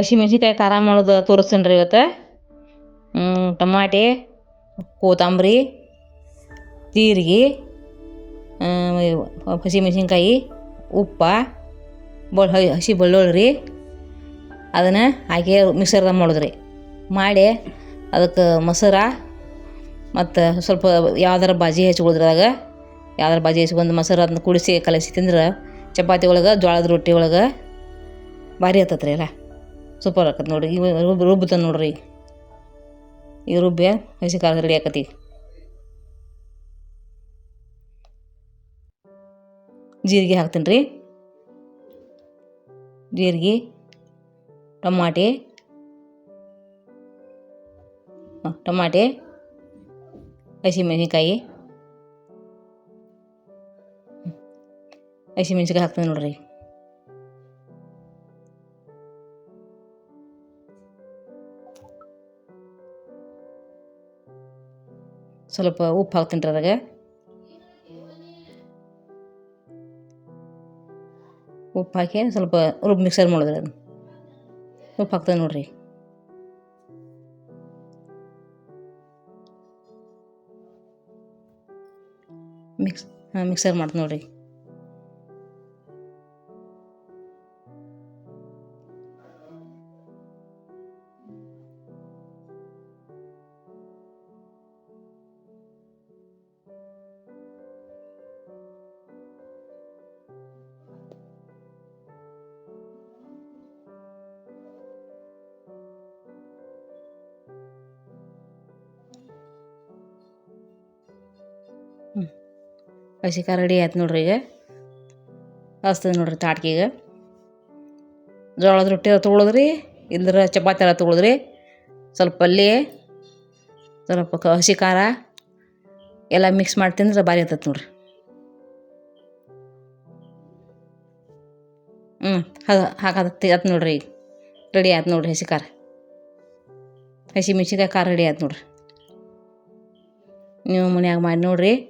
ಹಸಿಮೆಣ್ಸಿನ್ಕಾಯಿ ಖಾರ ಮಾಡೋದು ತೋರಿಸ್ತೀನಿ ರೀ ಇವತ್ತು. ಟಮಾಟೆ ಕೋತಂಬರಿ ಜೀರಿಗೆ ಹಸಿಮೆಣ್ಸಿನ್ಕಾಯಿ ಉಪ್ಪ ಬೊಳ್ ಹಸಿ ಬೆಳ್ಳುಳ್ಳಿ ರೀ. ಅದನ್ನು ಹಾಕಿ ಮಿಕ್ಸರ್ದಾಗ ಮಾಡೋದು ರೀ. ಮಾಡಿ ಅದಕ್ಕೆ ಮೊಸರ ಮತ್ತು ಸ್ವಲ್ಪ ಯಾವ್ದಾರ ಬಾಜಿ ಹಚ್ಕೊಳ್ಳೋದ್ರಿ ಅದ್ರಾಗ ಯಾವ್ದಾರ ಬಾಜಿ ಹಚ್ಕೊಂಡು ಮೊಸರು ಅದನ್ನ ಕುಡಿಸಿ ಕಲಸಿ ತಿಂದ್ರೆ ಚಪಾತಿ ಒಳಗೆ ಜೋಳದ ರೊಟ್ಟಿ ಒಳಗೆ ಭಾರಿ ಆತತ್ರಿ ಎಲ್ಲ ಸೂಪರ್ ಆಕತ್ ನೋಡಿರಿ. ಇವ ರುಬ್ ರುಬ್ತಾನೆ ನೋಡಿರಿ. ಈ ರುಬ್ಬೆ ಹಸಿ ಖಾರ ರೆಡಿ ಆಕತಿ. ಜೀರಿಗೆ ಹಾಕ್ತೀನಿ ರೀ ಜೀರಿಗೆ, ಟಮಾಟೆ, ಹಾಂ, ಟಮಾಟೆ, ಹಸಿಮೆಣಸಿನ್ಕಾಯಿ. ಹಸಿಮೆಣ್ಸಿನ್ಕಾಯಿ ಹಾಕ್ತೀನಿ ನೋಡಿರಿ. ಸ್ವಲ್ಪ ಉಪ್ಪು ಹಾಕ್ತೀನಿ ರೀ ಅದ್ರಾಗ. ಉಪ್ಪು ಹಾಕಿ ಸ್ವಲ್ಪ ರುಬ್ಬಿ ಮಿಕ್ಸರ್ ಮಾಡಿದ್ರೆ ಅದನ್ನು ಉಪ್ಪು ಹಾಕ್ತದೆ ನೋಡಿರಿ. ಮಿಕ್ಸ್ ಹಾಂ ಮಿಕ್ಸರ್ ಮಾಡ್ತೀನಿ ನೋಡಿರಿ. ಹಸಿ ಖಾರ ರೆಡಿ ಆಯ್ತು ನೋಡ್ರಿ ಈಗ. ಹಸ್ತದ ನೋಡ್ರಿ ತಾಟ್ಕಿಗೆ ಜೋಳದ ರೊಟ್ಟಿ ತೊಗೊಳದ್ರಿ, ಇಂದ್ರ ಚಪಾತಿ ಎಲ್ಲ ತೊಗೊಳದ್ರಿ. ಸ್ವಲ್ಪ ಪಲ್ಯ, ಸ್ವಲ್ಪ ಹಸಿ ಖಾರ, ಎಲ್ಲ ಮಿಕ್ಸ್ ಮಾಡಿ ತಿಂದ್ರೆ ಭಾರಿ ಇರ್ತೈತೆ ನೋಡ್ರಿ. ಹ್ಞೂ ಅದು ಹಾಕತ್ತೆ ಆಯ್ತು ನೋಡ್ರಿ ಈಗ. ರೆಡಿ ಆಯ್ತು ನೋಡ್ರಿ ಹಸಿ ಖಾರ. ಹಸಿ ಮೆಣ್ಸಿನ್ಕಾಯಿ ಖಾರ ರೆಡಿ ಆಯ್ತು ನೋಡ್ರಿ. ನೀವು ಮನ್ಯಾಗ ಮಾಡಿ ನೋಡ್ರಿ.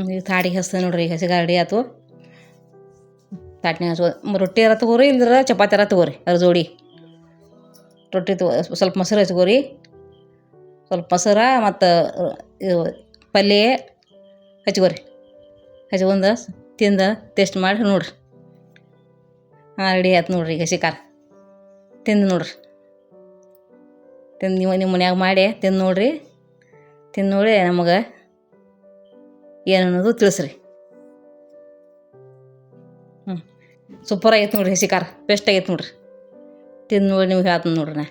ಈಗ ತಾಡಿಗೆ ಹಚ್ತೇನೆ ನೋಡ್ರಿ, ಈಗ ಹಸಿ ಖಾರ ರೆಡಿ ಆಯ್ತು ತಾಟ್ನ್ಯಾಗ ಹಚ್ಕೊ ರೊಟ್ಟಿ ಅರ ತಗೋರಿ, ಇಲ್ದ್ರ ಚಪಾತಿ ಅರ ತಗೋರಿ, ಅದ್ರ ಜೋಡಿ. ರೊಟ್ಟಿ ತಗೋ ಸ್ವಲ್ಪ ಮೊಸರು ಹಚ್ಕೋರಿ. ಸ್ವಲ್ಪ ಮೊಸರ ಮತ್ತು ಪಲ್ಯ ಹಚ್ಕೋರಿ. ಹಚ್ಕೊಂಡು ತಿಂದು ಟೇಸ್ಟ್ ಮಾಡಿ ನೋಡ್ರಿ. ಹಾಂ ರೆಡಿ ಆಯ್ತು ನೋಡ್ರಿ, ಈಗ ಖಾರ. ತಿಂದು ನೋಡ್ರಿ. ತಿಂದು ನೀವು ನಿಮ್ಮ ಮನ್ಯಾಗ ಮಾಡಿ ತಿಂದು ನೋಡ್ರಿ. ತಿಂದು ನೋಡಿ ನಮಗೆ ಏನು ಅನ್ನೋದು ತಿಳಿಸ್ರಿ. ಹ್ಞೂ ಸೂಪರ್ ಆಗೈತೆ ನೋಡ್ರಿ ಹಸಿ ಖಾರ. ಬೆಸ್ಟ್ ಆಗೈತೆ ನೋಡ್ರಿ. ತಿಂದು ನೋಡಿ ನೀವು ಹೇಳ್ತೀನಿ ನೋಡ್ರಿ ನಾ.